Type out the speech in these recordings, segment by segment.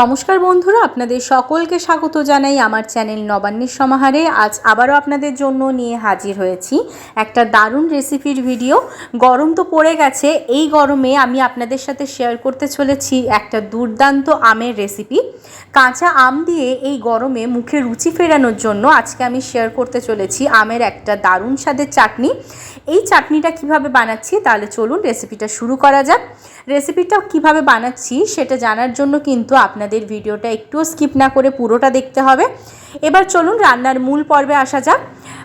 নমস্কার বন্ধুরা, আপনাদের সকলকে স্বাগত জানাই আমার চ্যানেল নবান্নের সমাহারে। আজ আবারও আপনাদের জন্য নিয়ে হাজির হয়েছি একটা দারুণ রেসিপির ভিডিও। গরম তো পড়ে গেছে, এই গরমে আমি আপনাদের সাথে শেয়ার করতে চলেছি একটা দুর্দান্ত আমের রেসিপি। কাঁচা আম দিয়ে এই গরমে মুখে রুচি ফেরানোর জন্য আজকে আমি শেয়ার করতে চলেছি আমের একটা দারুণ স্বাদের চাটনি। এই চাটনিটা কীভাবে বানাচ্ছি, তাহলে চলুন রেসিপিটা শুরু করা যাক। রেসিপিটা কীভাবে বানাচ্ছি, সেটা জানার জন্য কিন্তু আপনাদের ভিডিওটা একটুও স্কিপ না করে পুরোটা দেখতে হবে। এবার চলুন রান্নার মূল পর্বে আসা যাক।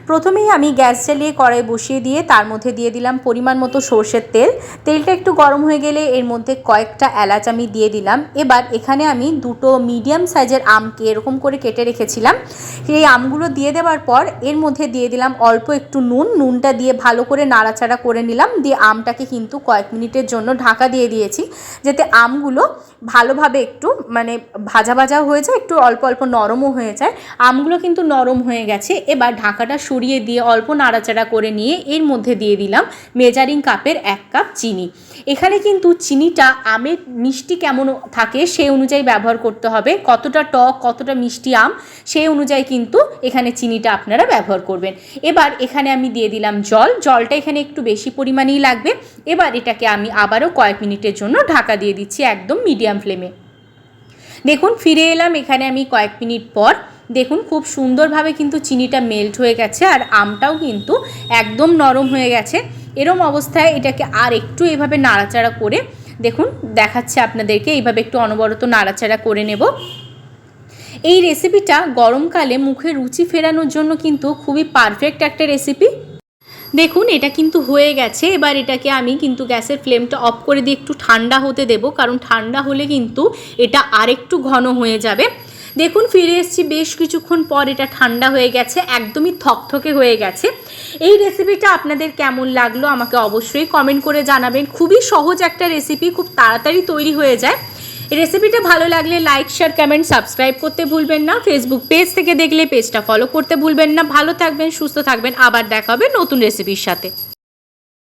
প্রথমেই আমি গ্যাস জ্বালিয়ে কড়াই বসিয়ে দিয়ে তার মধ্যে দিয়ে দিলাম পরিমাণ মতো সর্ষের তেল। তেলটা একটু গরম হয়ে গেলে এর মধ্যে কয়েকটা এলাচ আমি দিয়ে দিলাম। এবার এখানে আমি দুটো মিডিয়াম সাইজের আমকে এরকম করে কেটে রেখেছিলাম। এই আমগুলো দিয়ে দেওয়ার পর এর মধ্যে দিয়ে দিলাম অল্প একটু নুন। নুনটা দিয়ে ভালো করে নাড়াচাড়া করে নিলাম। দিয়ে আমটাকে কিন্তু কয়েক মিনিটের জন্য ঢাকা দিয়ে দিয়েছি। যাতে আমগুলো ভালোভাবে একটু মানে ভাজা ভাজা হয়ে যায়, একটু অল্প অল্প নরমও হয়ে যায়। আমগুলো কিন্তু নরম হয়ে গেছে। এবার ঢাকাটা সরিয়ে দিয়ে অল্প নাড়াচাড়া করে নিয়ে এর মধ্যে দিয়ে দিলাম মেজারিং কাপের এক কাপ চিনি। এখানে কিন্তু চিনিটা আমের মিষ্টি কেমন থাকে সেই অনুযায়ী ব্যবহার করতে হবে। কতটা টক, কতটা মিষ্টি আম, সেই অনুযায়ী কিন্তু এখানে চিনিটা আপনারা ব্যবহার করবেন। এবার এখানে আমি দিয়ে দিলাম জল। জলটা এখানে একটু বেশি পরিমাণেই লাগবে। এবার এটাকে আমি আবারও কয়েক মিনিটের জন্য ঢাকা দিয়ে দিচ্ছি একদম মিডিয়াম ফ্লেমে। দেখুন, ফিরে এলাম এখানে আমি কয়েক মিনিট পর। দেখুন, খুব সুন্দরভাবে কিন্তু চিনিটা মেল্ট হয়ে গেছে আর আমটাও কিন্তু একদম নরম হয়ে গেছে। এরম অবস্থায় এটাকে আর একটু এভাবে নাড়াচাড়া করে, দেখুন, দেখাচ্ছে আপনাদেরকে, এইভাবে একটু অনবরত নাড়াচাড়া করে নেব। এই রেসিপিটা গরমকালে মুখে রুচি ফেরানোর জন্য কিন্তু খুবই পারফেক্ট একটা রেসিপি দেখুন, এটা কিন্তু হয়ে গেছে। এবার এটাকে আমি কিন্তু গ্যাসের ফ্লেমটা অফ করে দিয়ে একটু ঠান্ডা হতে দেব, কারণ ঠান্ডা হলে কিন্তু এটা আরেকটু ঘন হয়ে যাবে। দেখুন, ফিরে এসেছি, বেশ কিছুক্ষণ পর এটা ঠান্ডা হয়ে গেছে, একদমই থকথকে হয়ে গেছে। এই রেসিপিটা আপনাদের কেমন লাগল আমাকে অবশ্যই কমেন্ট করে জানাবেন। খুবই সহজ একটা রেসিপি খুব তাড়াতাড়ি তৈরি হয়ে যায়। রেসিপিটা ভালো লাগলে লাইক শেয়ার কমেন্ট সাবস্ক্রাইব করতে ভুলবেন না। ফেসবুক পেজ থেকে দেখলে পেজটা ফলো করতে ভুলবেন না। ভালো থাকবেন, সুস্থ থাকবেন। আবার দেখা হবে নতুন রেসিপির সাথে।